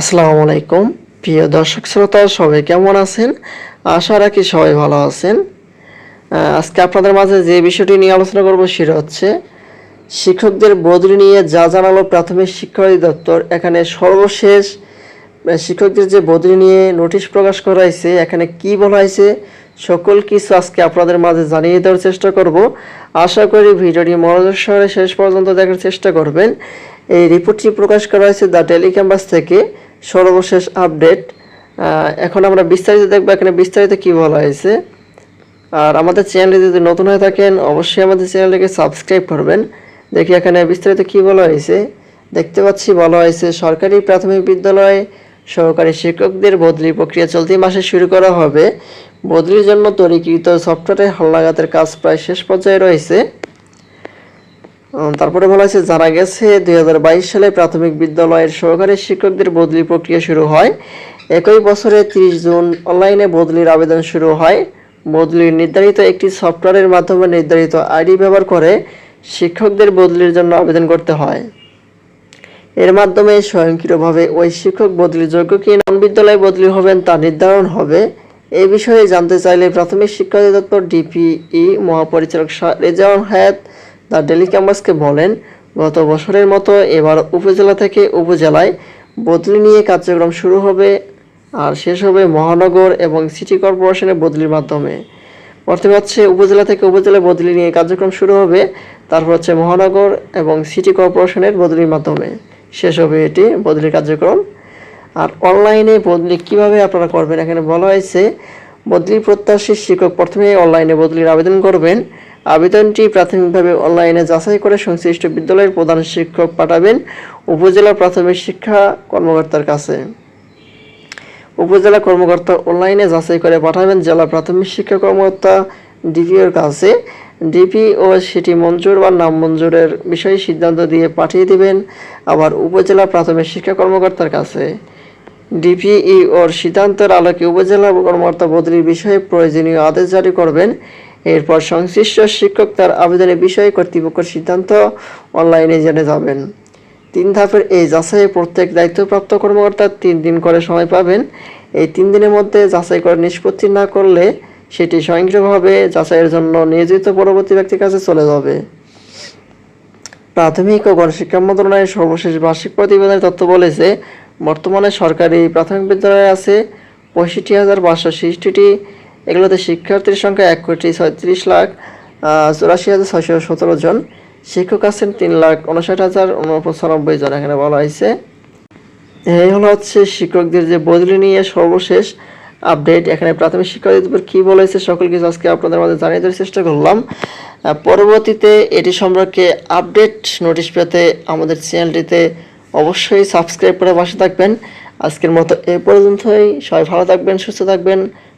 আসসালামু আলাইকুম। প্রিয় দর্শক শ্রোতা, সবাই কেমন আছেন? আশা রাখি সবাই ভালো আছেন। আজকে আপনাদের মাঝে যে বিষয়টি নিয়ে আলোচনা করব সেটা হচ্ছে, শিক্ষকদের বদলি নিয়ে যা জানালো প্রাথমিক শিক্ষা অধিদপ্তর, এখানে সর্বশেষ শিক্ষকদের যে বদলি নিয়ে নোটিশ প্রকাশ করা হয়েছে, এখানে কি বলা হয়েছে, সকল কিছু আজকে আপনাদের মাঝে জানিয়ে দেওয়ার চেষ্টা করব। আশা করি ভিডিওটি মনোযোগ সহকারে শেষ পর্যন্ত দেখার চেষ্টা করবেন। এই রিপোর্টটি প্রকাশ করা হয়েছে দ্য টেলি ক্যাম্পাস থেকে। সর্বশেষ আপডেট। এখন আমরা বিস্তারিত দেখব এখানে বিস্তারিত কি বলা হয়েছে। আর আমাদের চ্যানেলে যদি নতুন হয়ে থাকেন, অবশ্যই আমাদের চ্যানেলটিকে সাবস্ক্রাইব করবেন। দেখি এখানে বিস্তারিত কি বলা হয়েছে। দেখতে পাচ্ছি, বলা হয়েছে, সরকারি প্রাথমিক বিদ্যালয়ে সহকারী শিক্ষকদের বদলি প্রক্রিয়া চলতি মাসে শুরু করা হবে। বদলির জন্য তৈরিকৃত সফটওয়্যারে হালনাগাতের কাজ প্রায় শেষ পর্যায়ে রয়েছে। তারপরে বলা হয়েছে জানা গেছে দুই হাজার বাইশ সালে প্রাথমিক বিদ্যালয়ের সহকারী শিক্ষকদের বদলি প্রক্রিয়া শুরু হয়। একই বছরে তিরিশ জুন অনলাইনে বদলির আবেদন শুরু হয়। বদলির নির্ধারিত একটি সফটওয়্যারের মাধ্যমে নির্ধারিত আইডি ব্যবহার করে শিক্ষকদের বদলির জন্য আবেদন করতে হয়। এর মাধ্যমে স্বয়ংক্রিয়ভাবে ওই শিক্ষক বদলির যোগ্য কি নন বিদ্যালয়ে বদলি হবেন তা নির্ধারণ হবে। এই বিষয়ে জানতে চাইলে প্রাথমিক শিক্ষা অধিদপ্তর ডিপিই মহাপরিচালক রেজাউল হায়াত দ্য ডেলি ক্যাম্পাসকে বলেন, গত বছরের মতো এবার উপজেলা থেকে উপজেলায় বদলি নিয়ে কার্যক্রম শুরু হবে আর শেষ হবে মহানগর এবং সিটি কর্পোরেশনের বদলির মাধ্যমে। প্রথমে হচ্ছে উপজেলা থেকে উপজেলায় বদলি নিয়ে কার্যক্রম শুরু হবে, তারপর হচ্ছে মহানগর এবং সিটি কর্পোরেশনের বদলির মাধ্যমে। শেষ হবে এটি বদলির কার্যক্রম। আর অনলাইনে বদলি কীভাবে আপনারা করবেন? এখানে বলা হয়েছে, বদলি প্রত্যাশী শিক্ষক প্রথমে অনলাইনে বদলির আবেদন করবেন। আবেদনটি প্রাথমিকভাবে অনলাইনে যাচাই করে সংশ্লিষ্ট বিদ্যালয়ের প্রধান শিক্ষক পাঠাবেন উপজেলা প্রাথমিক শিক্ষা কর্মকর্তার কাছে। উপজেলা কর্মকর্তা অনলাইনে যাচাই করে পাঠাবেন জেলা প্রাথমিক শিক্ষা কর্মকর্তা ডিপিওর কাছে। ডিপি ও সেটি মঞ্জুর বা নাম মঞ্জুরের বিষয়ে সিদ্ধান্ত দিয়ে পাঠিয়ে দিবেন আবার উপজেলা প্রাথমিক শিক্ষা কর্মকর্তার কাছে। ডিপিই ওর সিদ্ধান্তের আলোকে উপজেলা কর্মকর্তা বদলির বিষয়ে প্রয়োজনীয় আদেশ জারি করবেন। এরপর সংশ্লিষ্ট শিক্ষক তার আবেদনের বিষয়ে কর্তৃপক্ষের সিদ্ধান্ত অনলাইনে জেনে যাবেন। তিন ধাপের এই যাচাইয়ে প্রত্যেক দায়িত্বপ্রাপ্ত কর্মকর্তা তিন দিন করে সময় পাবেন। এই তিন দিনের মধ্যে যাচাই করে নিষ্পত্তি না করলে সেটি স্বয়ংক্রিয়ভাবে যাচাইয়ের জন্য নিয়োজিত পরবর্তী ব্যক্তির কাছে চলে যাবে। প্রাথমিক ও গণশিক্ষা মন্ত্রণালয়ের সর্বশেষ বার্ষিক প্রতিবেদনের তথ্য বলেছে, বর্তমানে সরকারি প্রাথমিক বিদ্যালয়ে আছে পঁয়ষট্টি হাজার পাঁচশো ষষ্ঠটি এগুলোতে শিক্ষার্থীর সংখ্যা এক কোটি ছয়ত্রিশ লাখ চুরাশি হাজার ছয়শো সতেরো জন। শিক্ষক আছেন তিন লাখ উনষাট হাজার উনপঁচানব্বই জন এখানে বলা হয়েছে। এই হলো হচ্ছে শিক্ষকদের যে বদলি নিয়ে সর্বশেষ আপডেট। এখানে প্রাথমিক শিক্ষা অধিদপ্তর কী বলেছে সকল কিছু আজকে আপনাদের মাঝে জানিয়ে দেওয়ার চেষ্টা করলাম। পরবর্তীতে এটি সম্পর্কে আপডেট নোটিশ পেতে আমাদের চ্যানেলটিতে অবশ্যই সাবস্ক্রাইব করে পাশে থাকবেন। আজকের মতো এ পর্যন্তই। সবাই ভালো থাকবেন, সুস্থ থাকবেন।